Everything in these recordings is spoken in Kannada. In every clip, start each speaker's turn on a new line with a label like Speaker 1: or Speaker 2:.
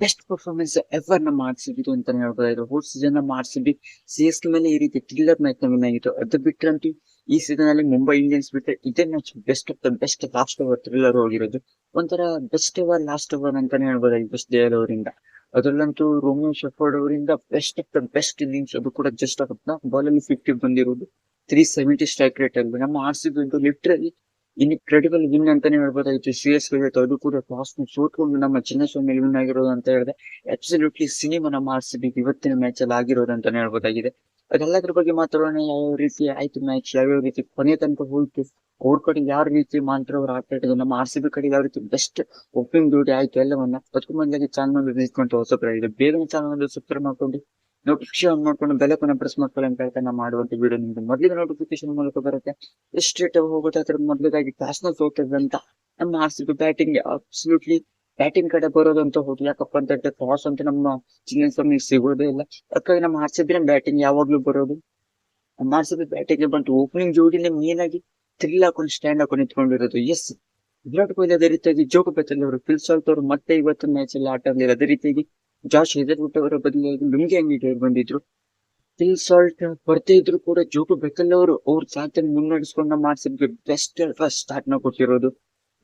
Speaker 1: ಬೆಸ್ಟ್ ಪರ್ಫಾರ್ಮೆನ್ಸ್ ಎವರ್ ನಮ್ಮ ಆರ್ ಸಿ ಬಿದು ಅಂತಾನೆ ಹೇಳ್ಬೋದಾಯ್ತು ಹೋಲ್ ಸೀಸನ್ ನಮ್ಮ ಆರ್ ಸಿ ಎಸ್ ಕೆ ಮೇಲೆ ಈ ರೀತಿ ಟಿಲ್ಲರ್ ಮ್ಯಾಚ್ನ ವಿನ್ ಆಗಿತ್ತು ಅದು ಬಿಟ್ರಂತೂ ಈ ಸೀಸನ್ ಅಲ್ಲಿ ಮುಂಬೈ ಇಂಡಿಯನ್ಸ್ ಬಿಟ್ಟರೆ ಇದೇ match best of the best last over thriller ಹೋಗಿರೋದು. ಒಂಥರ ಬೆಸ್ಟ್ ಓವರ್ ಲಾಸ್ಟ್ ಓವರ್ ಅಂತಾನೆ ಹೇಳ್ಬೋದಾಗಿ ಬೆಸ್ಟ್ ದೇವರ್ ಅವರಿಂದ. ಅದರಲ್ಲಂತೂ ರೋಮಿಯೋ ಶೆಫರ್ಡ್ ಅವರಿಂದ best of the best innings ಅದು ಕೂಡ ಜಸ್ಟ್ ಆಫ್ ಬಾಲ್ ಅಲ್ಲಿ ಫಿಫ್ಟಿ ಬಂದಿರೋದು. ತ್ರೀ ಸೆವೆಂಟಿ ಸ್ಟ್ರೈಕ್ ರೇಟ್ ಅಲ್ಲಿ. ನಮ್ಮ ಆರ್ ಸಿ ಬಿ ಅಂತೂ ಇನ್ಕ್ರೆಡಿಬಲ್ ವಿನ್ ಅಂತಾನೆ ಹೇಳ್ಬೋದಾಗಿತ್ತು. ಸಿ ಎಸ್ ಕೆ ಅದು ಕೂಡ ಟಾಸ್ ಸೋತ್ಕೊಂಡು ನಮ್ಮ ಚಿನ್ನಸ್ವಾಮಿ ವಿನ್ ಆಗಿರೋದು ಅಂತ ಹೇಳಿದ್ರೆ ಅಬ್ಸಲ್ಯೂಟ್ಲಿ ಸಿನಿಮಾ ನಮ್ಮ ಆರ್ ಸಿ ಬಿ ಇವತ್ತಿನ ಮ್ಯಾಚ್ ಅಲ್ಲಿ ಆಗಿರೋದು ಅಂತಾನೆ ಹೇಳ್ಬೋದಾಗಿದೆ. ಅದೆಲ್ಲದ್ರ ಬಗ್ಗೆ ಮಾತಾಡೋಣ, ಯಾವ ರೀತಿ ಆಯ್ತು ಮ್ಯಾಚ್ ಯಾವ್ಯಾವ ರೀತಿ ಕೊನೆ ತನಕ ಹೋಯ್ತು ಅವ್ರ ಕಡೆ ಯಾವ ರೀತಿ ಮಾತ್ರ ಅವ್ರು ಆಟ ಆಡಿದ್ರು, ನಮ್ಮ ಆರ್ ಸಿ ಬಿ ಕಡೆ ಯಾವ ರೀತಿ ಬೆಸ್ಟ್ ಓಪನಿಂಗ್ ಡ್ಯೂಟಿ ಆಯ್ತು, ಎಲ್ಲವನ್ನ ಅದಕ್ಕೂ ಮೊದಲಾಗಿ ಚಾನಲ್ ನಿಂತ್ಕೊಂಡು ಹೊಸಬ್ರಾಗಿದೆ ಬೇರೆ ಚಾನಲ್ ಸಬ್ಸ್ಕ್ರೈಬ್ ಮಾಡ್ಕೊಂಡು ನೋಟಿಫಿಕೇಶನ್ ಮಾಡ್ಕೊಂಡು ಬೆಲೆ ಕೊನೆ ಪ್ರೆಸ್ ಮಾಡ್ಕೊಳ್ಳಿ ಅಂತ ಹೇಳ್ತಾ ನಾವು ಮಾಡುವಂತ ವಿಡಿಯೋ ನಿಮ್ಗೆ ಮೊದಲಿಗೆ ನೋಟಿಫಿಕೇಶನ್ ಮೂಲಕ ಬರುತ್ತೆ. ಎಷ್ಟು ಹೋಗುತ್ತೆ ಅದ್ರ ಮೊದಲಾಗಿ ಕ್ಲಾಸ್ನ ಹೋಗ್ತದಂತ ನಮ್ಮ R C B batting absolutely batting ಕಡೆ ಬರೋದಂತ ಹೋಗಿ ಯಾಕಪ್ಪ ಅಂತ ಹೇಳಿದ್ರೆ ಟಾಸ್ ಅಂತ ನಮ್ಮ ಚಿನ್ನಸ್ವಾಮಿ ಸಿಗೋದೇ ಇಲ್ಲ. ಅದಕ್ಕಾಗಿ ನಮ್ಮ ಆರ್ ಸಿ ಬ್ಯಾಟಿಂಗ್ ಯಾವಾಗ್ಲೂ ಬರೋದು. ನಮ್ಮ ಆರ್ ಸಿ ಬ್ಯಾಟಿಂಗ್ ಬಂತು ಓಪನಿಂಗ್ ಜೋಡಿನೇ ಮೇನ್ ಆಗಿ ಥ್ರಿಲ್ ಹಾಕೊಂಡು ಸ್ಟ್ಯಾಂಡ್ ಹಾಕೊಂಡು ನಿಂತ್ಕೊಂಡಿರೋದು. ಎಸ್ ವಿರಾಟ್ ಕೊಹ್ಲಿ ಅದೇ ರೀತಿಯಾಗಿ ಜೋಗ ಬೆತ್ತಲ್ಲಿ ಅವರು ಫಿಲ್ ಮತ್ತೆ ಇವತ್ತು ಮ್ಯಾಚ್ ಅಲ್ಲಿ ಆಟ ಅದೇ ರೀತಿಯಾಗಿ ಜಾಶ್ ಅವರ ಬದಲಾಗಿ ಲುಂಗಿ ಅಂಗಡಿ ಬಂದಿದ್ರು? ಫಿಲ್ ಸಾಲ್ಟ್ ಬರ್ತಾ ಇದ್ರು ಕೂಡ ಬೆಕ್ಕಲ್ ಅವರು ಅವ್ರ ಸಾಧನೆ ಮುನ್ನಡೆಸ್ಕೊಂಡ ಮಾಡ್ಸಿದ್ವಿ ಬೆಸ್ಟ್ ಫಸ್ಟ್ ಸ್ಟಾರ್ಟ್ನ ಕೊಟ್ಟಿರೋದು.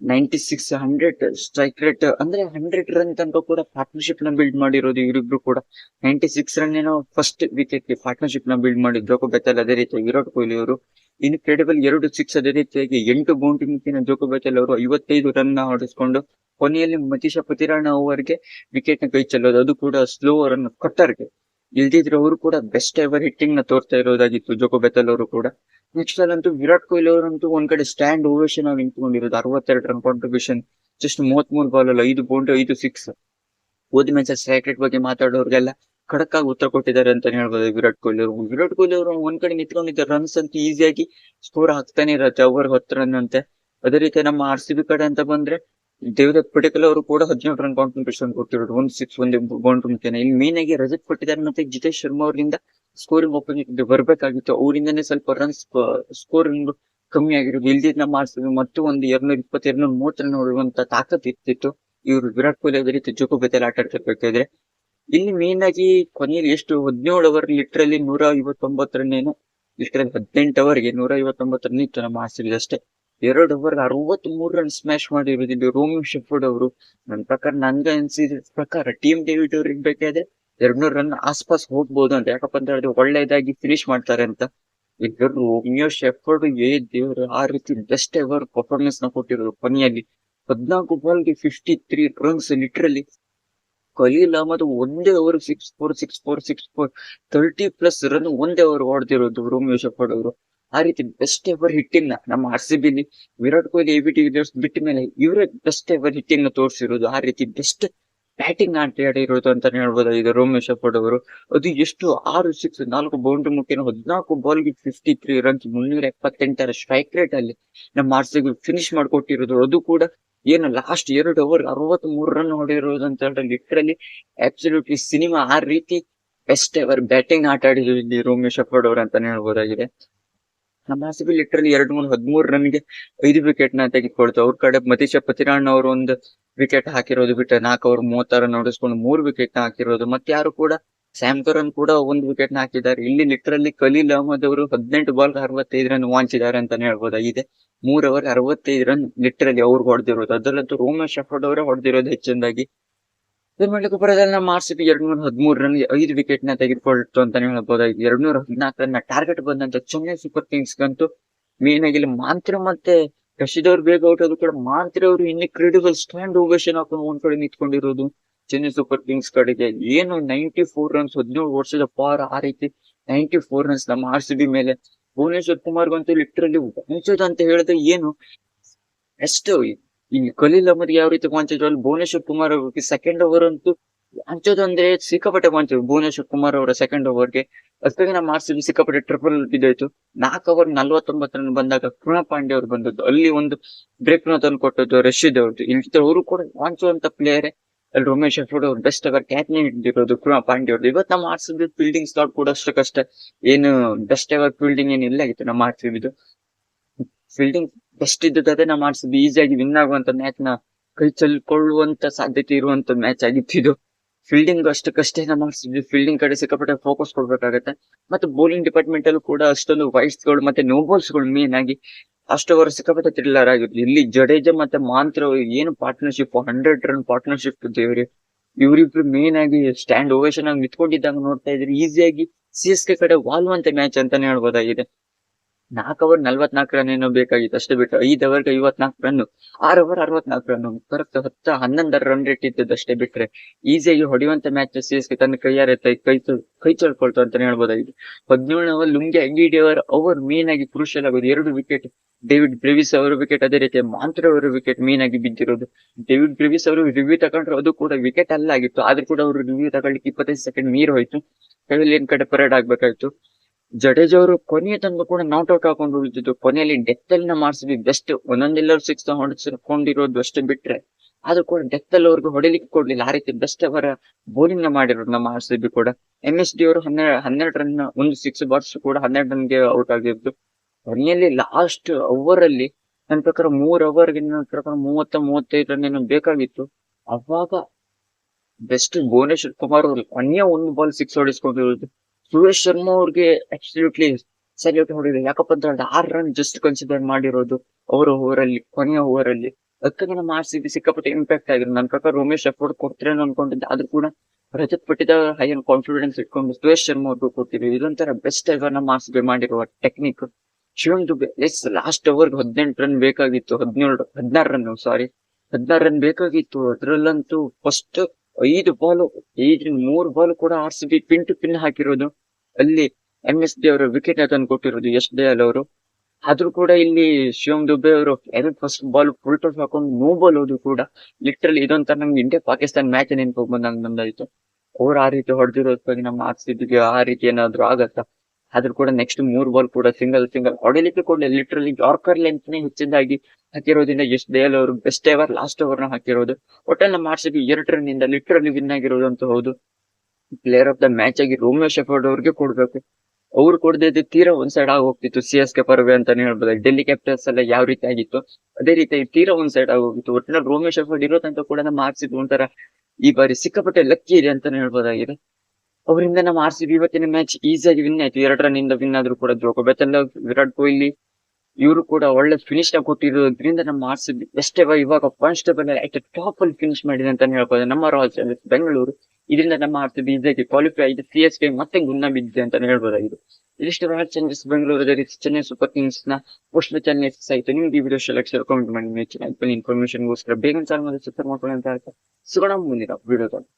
Speaker 1: Ninety six hundred strike rate ಅಂದ್ರೆ ಹಂಡ್ರೆಡ್ ರನ್ ತನಕ ಕೂಡ ಪಾರ್ಟ್ನರ್ಶಿಪ್ನ ಬಿಲ್ಡ್ ಮಾಡಿರೋದು ಇವರಿಬ್ರು ಕೂಡ. ನೈಂಟಿ ಸಿಕ್ಸ್ ರನ್ ಏನೋ ಫಸ್ಟ್ ವಿಕೆಟ್ಗೆ ಪಾರ್ಟ್ನರ್ಶಿಪ್ನ ಬಿಲ್ಡ್ ಮಾಡಿದ್ರು. ಜೋಕೋ ಬೆತ್ತಲ್ ಅದೇ ರೀತಿ ವಿರಾಟ್ ಕೊಹ್ಲಿ ಅವರು. ಇನ್ಕ್ರೆಡಿಬಲ್ ಎರಡು ಸಿಕ್ಸ್ ಅದೇ ರೀತಿಯಾಗಿ ಎಂಟು ಬೌಂಡ್ರಿ ಜೋಕೋ ಬೆತ್ತಲ್ ಅವರು ಐವತ್ತೈದು ರನ್ನ ಹೊಡೆಸ್ಕೊಂಡು ಕೊನೆಯಲ್ಲಿ ಮತೀಶ ಪತಿರಾಣ ಅವರಿಗೆ ವಿಕೆಟ್ನ ಕೈ ಚೆಲ್ಲೋದು. ಅದು ಕೂಡ ಸ್ಲೋ ರನ್ ಕಟ್ಟರ್ಗೆ. ಇಲ್ದಿದ್ರೆ ಅವರು ಕೂಡ ಬೆಸ್ಟ್ ಎವರ್ ಹಿಟ್ಟಿಂಗ್ನ ತೋರ್ತಾ ಇರೋದಾಗಿತ್ತು. ಜೋಕೋ ಬೆತಲ್ ಅವರು ಕೂಡ. ನೆಕ್ಸ್ಟ್ ಅಲ್ಲಂತೂ ವಿರಾಟ್ ಕೊಹ್ಲಿ ಅವರಂತೂ ಒಂದ್ ಕಡೆ ಸ್ಟ್ಯಾಂಡ್ ಓವೇಶನ್ ಆಗಿ ನಿಂತ್ಕೊಂಡಿರೋದು. ಅರವತ್ತೆರಡು ರನ್ ಕಾಂಟ್ರಿಬ್ಯೂಷನ್ ಜಸ್ಟ್ ಮೂವತ್ ಮೂರು ಬಾಲ್ ಅಲ್ಲ ಐದು ಬೌಂಡ್ ಐದು ಸಿಕ್ಸ್ ಹೋದ ಮ್ಯಾಚ್ ಸ್ಟ್ರೈಕ್ ರೇಟ್ ಬಗ್ಗೆ ಮಾತಾಡೋರ್ಗೆಲ್ಲ ಖಡಕ್ ಆಗಿ ಉತ್ತರ ಕೊಟ್ಟಿದ್ದಾರೆ ಅಂತಾನೆ ಹೇಳ್ಬೋದು ವಿರಾಟ್ ಕೊಹ್ಲಿ ಅವರು. ವಿರಾಟ್ ಕೊಹ್ಲಿ ಅವರು ಒಂದ್ ಕಡೆ ನಿಂತ್ಕೊಂಡಿದ್ದ ರನ್ಸ್ ಅಂತ ಈಸಿಯಾಗಿ ಸ್ಕೋರ್ ಹಾಕ್ತಾನೆ ಇರತ್ತೆ. ಅವರ್ ಹತ್ರನಂತೆ ರನ್ ಅಂತೆ. ಅದೇ ರೀತಿ ನಮ್ಮ ಆರ್ ಸಿ ಬಿ ಕಡೆ ಅಂತ ಬಂದ್ರೆ ದೇವದತ್ ಪಟೇಕಲ್ ಅವರು ಕೂಡ ಹದಿನೇಳು ರನ್ ಕಾಂಟ್ರಿಬ್ಯೂಷನ್ ಕೊಟ್ಟಿರೋದು. ಒಂದ್ ಸಿಕ್ಸ್ ಒಂದು ಬೌಂಡ್ರಿ ಮುಖ್ಯನ ಇಲ್ಲಿ ಮೇನ್ ಆಗಿ ರಜತ್ ಕೊಟ್ಟಿದ್ದಾರೆ ಮತ್ತೆ ಜಿತೇಶ್ ಶರ್ಮಾ ಅವರಿಂದ ಸ್ಕೋರಿಂಗ್ ಓಪನ್ ಬರಬೇಕಾಗಿತ್ತು. ಅವರಿಂದನೇ ಸ್ವಲ್ಪ ರನ್ಸ್ ಸ್ಕೋರಿಂಗ್ ಕಮ್ಮಿ ಆಗಿರೋದು. ಇಲ್ದಿದ್ ನಮ್ಮ ಆರ್ ಮತ್ತು ಒಂದು ಎರಡ್ನೂರ ಇಪ್ಪತ್ತು, ಎರಡ್ನೂರ ಮೂವತ್ತು ರನ್ ಹೊಡುವಂತ ತಾಕತ್ ಇರ್ತಿತ್ತು. ಇವರು ವಿರಾಟ್ ಕೊಹ್ಲಿ ಅದೇ ರೀತಿ ಜೋಕೋ ಬೇತಲ್ಲಿ ಆಟ ಆಡ್ತಿರ್ಬೇಕಾದ್ರೆ. ಇಲ್ಲಿ ಮೇನ್ ಆಗಿ ಕೊನೆಯಲ್ಲಿ ಎಷ್ಟು? ಹದಿನೇಳು ಓವರ್ ಲಿಟ್ರಲ್ಲಿ ನೂರ ಐವತ್ತೊಂಬತ್ತು ರನ್ ಏನು ಲಿಟ್ರಲ್ಲಿ ಹದಿನೆಂಟು ಅವರ್ಗೆ ನೂರ ಐವತ್ತೊಂಬತ್ತು ರನ್ ಇತ್ತು ನಮ್ಮ ಆಸ್ತಿ ಅಷ್ಟೇ. ಎರಡು ಓವರ್ ಅರವತ್ತ್ ಮೂರು ರನ್ ಸ್ಮ್ಯಾಶ್ ಮಾಡಿರೋದಿಲ್ಲ ರೋಮಿ ಶೆಫರ್ಡ್ ಅವರು. ನನ್ನ ಪ್ರಕಾರ ನನ್ಗೆ ಅನ್ಸಿದ ಪ್ರಕಾರ ಟೀಮ್ ಡೇವಿಡ್ ಅವ್ರಿಗೆ ಬೇಕಾದ್ರೆ ಎರಡ್ನೂರು ರನ್ ಆಸ್ಪಾಸ್ ಹೋಗ್ಬೋದು ಅಂತ. ಯಾಕಪ್ಪ ಅಂತ ಹೇಳಿದ್ರೆ ಒಳ್ಳೇದಾಗಿ ಫಿನಿಶ್ ಮಾಡ್ತಾರೆ ಅಂತ. ಈಗ ರೋಮಿಯೋ ಶೆಫರ್ಡ್ ಏ ದೇವರು, ಆ ರೀತಿ ಬೆಸ್ಟ್ ಎವರ್ ಪರ್ಫಾರ್ಮೆನ್ಸ್ನ ಕೊಟ್ಟಿರೋದು ಕೊನೆಯಲ್ಲಿ. ಹದಿನಾಲ್ಕು ಬಾಲ್ಗೆ fifty three runs literally Khaleel Ahmed ಒಂದೇ over six four six four six four thirty plus run ಒಂದೇ ಓವರ್ ಹೊಡೆದಿರೋದು ರೋಮಿಯೋ ಶೆಫರ್ಡ್ ಅವರು. ಆ ರೀತಿ ಬೆಸ್ಟ್ ಎವರ್ ಹಿಟ್ಟಿಂಗ್ ನಮ್ಮ R C ಬಿಲಿ Virat Kohli A B D ಬಿಟ್ಟ ಮೇಲೆ ಇವರೇ ಬೆಸ್ಟ್ ಎವರ್ ಹಿಟ್ಟಿಂಗ್ನ ತೋರಿಸಿರೋದು ಆ ರೀತಿ ಬೆಸ್ಟ್ ಬ್ಯಾಟಿಂಗ್ ಆಟ ಆಡಿರೋದು ಅಂತಾನೆ ಹೇಳ್ಬೋದಾಗಿದೆ ರೋಮೇಶ್ ಶೆಫರ್ಡ್ ಅವರು. ಅದು ಎಷ್ಟು ಆರು ಸಿಕ್ಸ್ ನಾಲ್ಕು ಬೌಂಡ್ರಿ ಮುಖ್ಯನ ಹದಿನಾಲ್ಕು ಬಾಲ್ಗೆ ಫಿಫ್ಟಿ ತ್ರೀ ರನ್ಸ್ ಮುನ್ನೂರ ಎಪ್ಪತ್ತೆಂಟರ ಸ್ಟ್ರೈಕ್ ರೇಟ್ ಅಲ್ಲಿ ನಮ್ಮ ಆರ್ ಸಿ ಬಿ ಫಿನಿಶ್ ಮಾಡ್ಕೊಟ್ಟಿರೋದು. ಅದು ಕೂಡ ಏನು ಲಾಸ್ಟ್ ಎರಡು ಓವರ್ ಅರವತ್ತ್ ಮೂರು ರನ್ ಹೊಡೆಯಿರೋದು ಅಂತ ಹೇಳಿದ್ರೆ ಲಿಟ್ರಲಿ ಅಬ್ಸಲ್ಯೂಟ್ಲಿ ಸಿನಿಮಾ ಆ ರೀತಿ ಬೆಸ್ಟ್ ಎವರ್ ಬ್ಯಾಟಿಂಗ್ ಆಟ ಆಡಿದ್ರು ಇಲ್ಲಿ ರೋಮೇಶ್ ಶೆಫರ್ಡ್ ಅವರು ಅಂತಾನೆ ಹೇಳ್ಬೋದಾಗಿದೆ. ನಮ್ಮ ಆರ್ ಲಿಟ್ರಲಿ ಎರಡು ಮೂರು ಹದಿಮೂರು ರನ್ಗೆ ಐದು ವಿಕೆಟ್ನ ತೆಗೆದುಕೊಳ್ತು. ಅವ್ರ ಕಡೆ ಮತೀಶ ಪತಿರಾಣ್ ಅವರು ಒಂದು ವಿಕೆಟ್ ಹಾಕಿರೋದು ಬಿಟ್ಟರೆ ನಾಲ್ಕು ಓವರ್ ಮೂವತ್ತಾರು ನೋಡಿಸ್ಕೊಂಡು ಮೂರು ವಿಕೆಟ್ನ ಹಾಕಿರೋದು. ಮತ್ತೆ ಯಾರು ಕೂಡ ಸ್ಯಾಮ್ ಕರನ್ ಕೂಡ ಒಂದು ವಿಕೆಟ್ನ ಹಾಕಿದ್ದಾರೆ. ಇಲ್ಲಿ ಲಿಟ್ರಲ್ಲಿ ಕಲೀಲ್ ಅಹಮದ್ ಅವರು ಹದಿನೆಂಟು ಬಾಲ್ ಅರವತ್ತೈದು ರನ್ ವಾಂಚಿದ್ದಾರೆ ಅಂತಾನೆ ಹೇಳ್ಬೋದಾಗಿದೆ ಮೂರ್ ಅವರ್ ಅರವತ್ತೈದು ರನ್ ಲಿಟ್ರಲಿ ಅವ್ರು ಹೊಡೆದಿರೋದು. ಅದರಲ್ಲಂತೂ ರೋಮನ್ ಶೆಫರ್ಡ್ ಅವರೇ ಹೊಡೆದಿರೋದು ಹೆಚ್ಚಿನದಾಗಿ. ಇದ್ರ ಮಾಡ್ಲಿಕ್ಕೆ ಕುಪ್ಪರದಲ್ಲಿ ಆರ್ ಸಿ ಬಿ ಎರಡ್ ನೂರ ಹದಿಮೂರು ರನ್ ಐದು ವಿಕೆಟ್ನ ತೆಗೆದುಕೊಳ್ತು ಅಂತಾನೆ ಹೇಳ್ಬೋದು. ಎರಡ್ ನೂರ ಹದಿನಾಲ್ಕು ರನ್ ಟಾರ್ಗೆಟ್ ಬಂದಂತ ಚೆನ್ನೈ ಸೂಪರ್ ಕಿಂಗ್ಸ್ ಗಂತೂ ಮೇನ್ ಆಗಿ ಮಾಂತ್ರ ಮತ್ತೆ ರಶೀದ್ ಅವ್ರು ಬೇಗ ಔಟ್ ಆದ್ರು ಕೂಡ ಮಾಂತ್ರ ಅವರು ಇನ್ಕ್ರೆಡಿಬಲ್ ಸ್ಟ್ಯಾಂಡ್ ಓವೇಶನ್ ಹಾಕೊಂಡು ಒಂದ್ ಕಡೆ ನಿಂತ್ಕೊಂಡಿರೋದು ಚೆನ್ನೈ ಸೂಪರ್ ಕಿಂಗ್ಸ್ ಕಡೆಗೆ. ಏನು ನೈಂಟಿ ಫೋರ್ ರನ್ಸ್ ಹದಿನೇಳು ವರ್ಷದ ಪಾರ್ ಆ ರೀತಿ ನೈಂಟಿ ಫೋರ್ ರನ್ಸ್ ನಮ್ಮ ಆರ್ ಸಿ ಬಿ ಮೇಲೆ. ಭುವನೇಶ್ವರ್ ಕುಮಾರ್ಗಂತೂ ಲಿಟ್ರಲಿ ಲಿಟ್ರಲ್ಲಿ ಅಂತ ಹೇಳಿದ್ರೆ ಏನು? ಎಷ್ಟು ಈ ಕಲೀಲ್ ಅಹಮದ್ ಯಾವ ರೀತಿ ವಂಚಿದ್ರು ಅಲ್ಲಿ ಭುವನೇಶ್ವರ್ ಕುಮಾರ್ ಅವ್ರಿಗೆ ಸೆಕೆಂಡ್ ಓವರ್ ಅಂತೂ ಹಂಚೋದಂದ್ರೆ ಸಿಕ್ಕಾಪಟ್ಟೆ ವಂಚರು ಭುವನೇಶ್ವರ್ ಕುಮಾರ್ ಅವರ ಸೆಕೆಂಡ್ ಓವರ್ಗೆ ಅದಕ್ಕಾಗಿ ನಮ್ಮ ಆರ್ ಸಿ ಸಿಕ್ಕಾಪಟ್ಟೆ ಟ್ರಿಪಲ್ ಇದಾಯ್ತು ನಾಲ್ಕು ಓವರ್ ನಲ್ವತ್ತೊಂಬತ್ತು ರನ್ ಬಂದಾಗ ಕೃಣಾ ಪಾಂಡೆ ಅವ್ರು ಬಂದದ್ದು. ಅಲ್ಲಿ ಒಂದು ಬ್ರೇಕ್ನ ತಂದು ಕೊಟ್ಟದ್ದು ರಶೀದ್ ಅವ್ರದ್ದು. ಇಲ್ಲಿ ಅವರು ಕೂಡ ವಾಂಚುವಂತ ಪ್ಲೇಯರ್ ಅಲ್ಲಿ ರಮೇಶ್ ಅಫ್ರೋಡ್ ಅವ್ರು ಬೆಸ್ಟ್ ಅವರ್ ಕ್ಯಾಪ್ಟನ್ ಹಿಡಿದಿರೋದು ಕೃಣಾ ಪಾಂಡೆ ಅವ್ರದ್ದು. ಇವತ್ತು ನಮ್ಮ ಆರ್ ಸಿ ಫೀಲ್ಡಿಂಗ್ ಸ್ಲಾಟ್ ಕೂಡ ಅಷ್ಟಕ್ಕಷ್ಟೇ. ಏನು ಬೆಸ್ಟ್ ಅವರ್ ಫೀಲ್ಡಿಂಗ್ ಏನು ಇಲ್ಲ ಆಗಿತ್ತು ನಮ್ಮ ಆರ್ ಸಿ ಫೀಲ್ಡಿಂಗ್ ಬೆಸ್ಟ್ ಇದ್ದದೇ ಸಿ ಬಿ ಈಸಿಯಾಗಿ ವಿನ್ ಆಗುವಂತ ಮ್ಯಾಚ್ನ ಕೈ ಚೆಲ್ಕೊಳ್ಳುವಂತ ಸಾಧ್ಯತೆ ಇರುವಂತ ಮ್ಯಾಚ್ ಆಗಿತ್ತು ಇದು. ಫೀಲ್ಡಿಂಗ್ ಅಷ್ಟಕ್ಕಷ್ಟೇ ನಮ್ಮ ಮಾಡಿಸಿದ್ವಿ ಫೀಲ್ಡಿಂಗ್ ಕಡೆ ಸಿಕ್ಕಾಪಟ್ಟೆ ಫೋಕಸ್ ಕೊಡ್ಬೇಕಾಗತ್ತೆ. ಮತ್ತೆ ಬೌಲಿಂಗ್ ಡಿಪಾರ್ಟ್ಮೆಂಟ್ ಅಲ್ಲೂ ಕೂಡ ಅಷ್ಟೊಂದು ವೈಟ್ಸ್ಗಳು ಮತ್ತೆ ನೋ ಬಾಲ್ಸ್ಗಳು ಮೇನ್ ಆಗಿ ಅಷ್ಟು ಅವರು ಸಿಕ್ಕಾಪಟ್ಟೆ ಥ್ರಿಲ್ಲರ್ ಆಗಿರ್ಲಿ ಇಲ್ಲಿ ಜಡೇಜಾ ಮತ್ತೆ ಮಾಂತ್ರ ಏನು ಪಾರ್ಟ್ನರ್ಶಿಪ್ ಹಂಡ್ರೆಡ್ ರನ್ ಪಾರ್ಟ್ನರ್ಶಿಪ್ ಇವ್ರಿ. ಇವ್ರಿಬ್ರು ಮೇನ್ ಆಗಿ ಸ್ಟ್ಯಾಂಡ್ ಓವೇಶನ್ ಆಗಿ ನಿಂತ್ಕೊಂಡಿದ್ದಾಗ ನೋಡ್ತಾ ಇದ್ರೆ. ಈಸಿಯಾಗಿ ಸಿ ಎಸ್ ಕೆ ಕಡೆ ವಾಲ್ವಂತ ಮ್ಯಾಚ್ ಅಂತಾನೆ ಹೇಳ್ಬೋದಾಗಿದೆ. ನಾಲ್ಕು ಅವರ್ ನಲ್ವತ್ನಾಲ್ಕು ರನ್ ಏನೋ ಬೇಕಾಗಿತ್ತು. ಅಷ್ಟೇ ಬಿಟ್ಟು ಐದು ಅವರ್ಗೆ ಐವತ್ನಾಲ್ಕು ರನ್ ಆರು ಓವರ್ ಅರವತ್ನಾಲ್ಕು ರನ್ ಕರೆಕ್ಟ್ ಹತ್ತ, ಹನ್ನೊಂದರ ರನ್ ರೇಟ್ ಇದ್ದದ್ದು ಅಷ್ಟೇ ಬಿಟ್ರೆ ಈಸಿಯಾಗಿ ಹೊಡೆಯುವಂತ ಮ್ಯಾಚ್ ಸಿ ಎಸ್ ಕೆ ತನ್ನ ಕೈಯಾರೆ ಕೈ ಕೈ ಚಳ್ಕೊಳ್ತು ಅಂತಾನೆ ಹೇಳ್ಬೋದಾಗಿದೆ. ಹದಿನೇಳು ಅವರ್ ಲುಂಗಿ ಅಂಗಿಡಿ ಅವರ್ ಅವರ್ ಮೇನ್ ಆಗಿ ಕ್ರೂಷಿಯಲ್ ಆಗೋದು ಎರಡು ವಿಕೆಟ್ ಡೇವಿಡ್ ಬ್ರಿವಿಸ್ ಅವರ ವಿಕೆಟ್ ಅದೇ ರೀತಿ ಮಾಂತ್ರ ಅವರ ವಿಕೆಟ್ ಮೇನ್ ಆಗಿ ಬಿದ್ದಿರೋದು. ಡೇವಿಡ್ ಬ್ರಿವಿಸ್ ಅವರು ರಿವ್ಯೂ ತಗೊಂಡ್ರೆ, ಅದು ಕೂಡ ವಿಕೆಟ್ ಅಲ್ಲ ಆಗಿತ್ತು ಆದ್ರೂ ಕೂಡ ಅವರು ರಿವ್ಯೂ ತಗೊಳ್ಳಿಕ್ಕೆ ಇಪ್ಪತ್ತೈದು ಸೆಕೆಂಡ್ ಮೀರ್ ಹೋಯ್ತು. ಪೆವಿಲಿಯನ್ ಕಡೆ ಪರೇಡ್ ಆಗ್ಬೇಕಾಯ್ತು. ಜಡೇಜಾ ಅವರು ಕೊನೆಯ ತನಕ ಕೂಡ ನಾಟ್ ಔಟ್ ಹಾಕೊಂಡು ಉಳಿದಿದ್ದು, ಕೊನೆಯಲ್ಲಿ ಡೆತ್ ಅಲ್ಲಿ ಆರ್ಸಿಬಿ ಬೆಸ್ಟ್ ಒಂದೊಂದೆಲ್ಲರೂ ಸಿಕ್ಸ್ ಹೊಡೆಸಿಕೊಂಡಿರೋದು ಅಷ್ಟೇ ಬಿಟ್ರೆ ಅದು ಕೂಡ ಡೆತ್ ಅಲ್ಲಿ ಅವ್ರಿಗೆ ಹೊಡಿಲಿಕ್ಕೆ ಕೊಡ್ಲಿಲ್ಲ. ಆ ರೀತಿ ಬೆಸ್ಟ್ ಅವರ ಬೌಲಿಂಗ್ನ ಮಾಡಿರೋದು ನಮ್ಮ ಆರ್ ಸಿ ಬಿ ಕೂಡ. ಎಂ ಎಸ್ ಡಿ ಅವರು ಹನ್ನೆರಡು ಹನ್ನೆರಡು ರನ್ ಒಂದು ಸಿಕ್ಸ್ ಬಾಟ್ಸ್ ಕೂಡ ಹನ್ನೆರಡು ರನ್ಗೆ ಔಟ್ ಆಗಿದ್ದು, ಕೊನೆಯಲ್ಲಿ ಲಾಸ್ಟ್ ಓವರ್ ಅಲ್ಲಿ ನನ್ನ ಪ್ರಕಾರ ಮೂರ್ ಓವರ್ಗೆ ನನ್ನ ಪ್ರಕಾರ ಮೂವತ್ತ ಮೂವತ್ತೈದು ರನ್ ಏನೋ ಬೇಕಾಗಿತ್ತು. ಅವಾಗ ಬೆಸ್ಟ್ ಭುವನೇಶ್ವರ್ ಕುಮಾರ್ ಅವರು ಕೊನೆಯ ಒಂದು ಬಾಲ್ ಸಿಕ್ಸ್ ಹೊಡಿಸ್ಕೊಂಡಿರೋದು. ಸುರೇಶ್ ಶರ್ಮಾ ಅವ್ರಿಗೆ ಅಬ್ಸಲ್ಯೂಟ್ಲಿ ಸರಿಯಾಗಿ ಹೊಡಿದ್ರು ಯಾಕಪ್ಪ ಅಂತ ಹೇಳಿದ್ರೆ ಆರ್ ರನ್ ಜಸ್ಟ್ ಕನ್ಸಿಡರ್ ಮಾಡಿರೋದು ಅವರ ಓವರಲ್ಲಿ ಕೊನೆಯ ಓವರ್ ಅಲ್ಲಿ ನಮ್ಮ ಆರ್ ಸಿ ಬಿ ಸಿಕ್ಕಾಪಟ್ಟೆ ಇಂಪ್ಯಾಕ್ಟ್ ಆಗಿದ್ರು ನನ್ನ ಪ್ರಕಾರ ರೋಮೇಶ್ ಎಫರ್ಟ್ ಕೊಡ್ತೀರೇನೋ ಅನ್ಕೊಂಡಿದ್ದೆ. ಆದ್ರೂ ಕೂಡ ರಜತ್ ಪಟ್ಟಿದ ಹೈ ಕಾನ್ಫಿಡೆನ್ಸ್ ಇಟ್ಕೊಂಡು ಸುರೇಶ್ ಶರ್ಮಾ ಅವ್ರಿಗೂ ಕೊಡ್ತೀವಿ ಇದೊಂಥರ ಬೆಸ್ಟ್ ಎವರ್ ನಮ್ಮ ಆರ್ ಸಿ ಬಿ ಮಾಡಿರುವ ಟೆಕ್ನಿಕ್ ಶಿವನ್ ದುಬೆ ಎಸ್ ಲಾಸ್ಟ್ ಓವರ್ಗೆ ಹದಿನೆಂಟು ರನ್ ಬೇಕಾಗಿತ್ತು. ಹದಿನೇಳು, ಹದಿನಾರು ರನ್ ಸಾರಿ ಹದಿನಾರು ರನ್ ಬೇಕಾಗಿತ್ತು. ಅದ್ರಲ್ಲಂತೂ ಫಸ್ಟ್ ಐದು ಬಾಲ್ ಐದರಿಂದ ಮೂರು ಬಾಲ್ ಕೂಡ R C B pin to pin ಹಾಕಿರೋದು. ಅಲ್ಲಿ ಎಂ ಎಸ್ ಡಿ ಅವರು ವಿಕೆಟ್ ತಂದು ಕೊಟ್ಟಿರೋದು ಯಶ್ ದಯಾಲ್ ಅವರು. ಆದ್ರೂ ಕೂಡ ಇಲ್ಲಿ ಶಿವಂ ದುಬೆ ಅವರು ಎರಡು ಫಸ್ಟ್ ಬಾಲ್ ಫುಲ್ ಟಾಸ್ ಹಾಕೊಂಡು ನೋ ಬಾಲ್ ಹೋದ್ರು ಕೂಡ ಲಿಟ್ರಲಿ ಇದೊಂಥರ ನಂಗೆ ಇಂಡಿಯಾ ಪಾಕಿಸ್ತಾನ ಮ್ಯಾಚ್ ನೆನಪು ಬಂದಂಗ್ ನಮ್ದಾಯ್ತು ಅವ್ರು ಆ ರೀತಿ ಹೊಡೆದಿರೋದ್ಕಾಗಿ ನಮ್ಮ ಆರ್ ಸಿ ಬಿಗೆ ಆ ರೀತಿ ಏನಾದ್ರು ಆಗತ್ತಾ? ಆದ್ರೂ ಕೂಡ ನೆಕ್ಸ್ಟ್ ಮೂರ್ ಬಾಲ್ ಕೂಡ ಸಿಂಗಲ್ ಸಿಂಗಲ್ ಹೊಡಿಲಿಕ್ಕೆ ಕೂಡ ಲಿಟ್ರಲಿ ಯಾರ್ಕರ್ ಲೆಂತ್ನೇ ಹೆಚ್ಚಿನದಾಗಿ ಹಾಕಿರೋದ್ರಿಂದ ಯಶ್ ದಯಾಲ್ ಅವರು ಬೆಸ್ಟ್ ಎವರ್ ಲಾಸ್ಟ್ ಓವರ್ನ ಹಾಕಿರೋದು. ಒಟ್ಟಲ್ಲಿ ನಮ್ಮ ಆರ್ ಸಿ ಬಿ ಎರಡು ರನ್ ಇಂದ ಲಿಟ್ರಲಿ ವಿನ್ ಆಗಿರೋದು ಅಂತ ಹೌದು. ಪ್ಲೇಯರ್ ಆಫ್ ದ ಮ್ಯಾಚ್ ಆಗಿ ರೋಮಿಯೋ ಶೆಫರ್ಡ್ ಅವ್ರಿಗೆ ಕೊಡ್ಬೇಕು. ಅವ್ರು ಕೊಡದೇ ತೀರಾ ಒಂದ್ ಸೈಡ್ ಆಗೋಗ್ತಿತ್ತು ಸಿ ಎಸ್ ಕೆ ಪರ್ವೆ ಅಂತಾನೆ ಹೇಳ್ಬೋದು. ಡೆಲ್ಲಿ ಕ್ಯಾಪಿಟಲ್ಸ್ ಎಲ್ಲ ಯಾವ ರೀತಿ ಆಗಿತ್ತು? ಅದೇ ರೀತಿ ತೀರಾ ಒಂದ್ ಸೈಡ್ ಆಗೋಗಿತ್ತು ಒಟ್ಟಿನಲ್ಲಿ ರೋಮಿಯೋ ಶೆಫರ್ಡ್ ಇರೋದಂತ ಕೂಡ ನಮ್ಮ ಆರ್ ಸಿ ಬಿ ಒಂಥರ ಈ ಬಾರಿ ಸಿಕ್ಕಾಪಟ್ಟೆ ಲಕ್ಕಿ ಇದೆ ಅಂತಾನೆ ಹೇಳ್ಬೋದಾಗಿದೆ. ಅವರಿಂದ ನಮ್ಮ ಆರ್ ಸಿ ಇವತ್ತಿನ ಮ್ಯಾಚ್ ಈಸಿಯಾಗಿ ವಿನ್ ಆಯ್ತು. ಎರಡು ರನ್ ಇಂದ ವಿನ್ ಆದ್ರೂ ಕೂಡ ಜೋಕೋ ಬೆತ್ತಲ್ಲ ವಿರಾಟ್ ಕೊಹ್ಲಿ ಇವರು ಕೂಡ ಒಳ್ಳೆ ಫಿನಿಶ್ನ ಕೊಟ್ಟಿರೋದ್ರಿಂದ ನಮ್ಮ ಆರ್ ಸಿ ಬಿ ಬೆಸ್ಟ್ ಇವಾಗ ಕಾನ್ಸ್ಟೇಬಲ್ ಟಾಪ್ ಅಲ್ಲಿ ಫಿನಿಶ್ ಮಾಡಿದೆ ಅಂತಾನೆ ಹೇಳ್ಬೋದು. ನಮ್ಮ ಚಾಲೆಂಜರ್ಸ್ ಬೆಂಗಳೂರು. ಇದರಿಂದ ನಮ್ಮ ಆರ್ ಸಿ ಬಿ ಇದಾಗಿ ಕ್ವಾಲಿಫೈ ಆಗಿದೆ. ಸಿ ಎಸ್ ಕೆ ಮತ್ತೆ ಗುನ್ನ ಬಿದ್ದಿದೆ ಅಂತ ಹೇಳ್ಬೋದಾಗಿದೆ ಇದಿಷ್ಟು ರಾಯಲ್ ಚಾಲೆಂಜರ್ಸ್ ಬೆಂಗಳೂರು ಅದೇ ಚೆನ್ನೈ ಸೂಪರ್ ಕಿಂಗ್ಸ್ನ ಪೋಸ್ಟ್ ಚೆನ್ನೈ ಎಕ್ಸ್ ಆಯ್ತು. ನಿಮ್ಗೆ ಈ ವಿಡಿಯೋ ಸೆಲೆಕ್ಷನ್ ಕಾಮೆಂಟ್ ಮಾಡಿ. ಹೆಚ್ಚಿನ ಇನ್ಫಾರ್ಮೇಶನ್ಗೋಸ್ಕರ ಬೇಗ ಚಾನಲ್ ಸಬ್ಸ್ಕ್ರೈಬ್ ಮಾಡ್ಕೊಳ್ಳಿ ಅಂತ ಸುಗಣ ಮುಂದಿನ ವಿಡಿಯೋದಲ್ಲಿ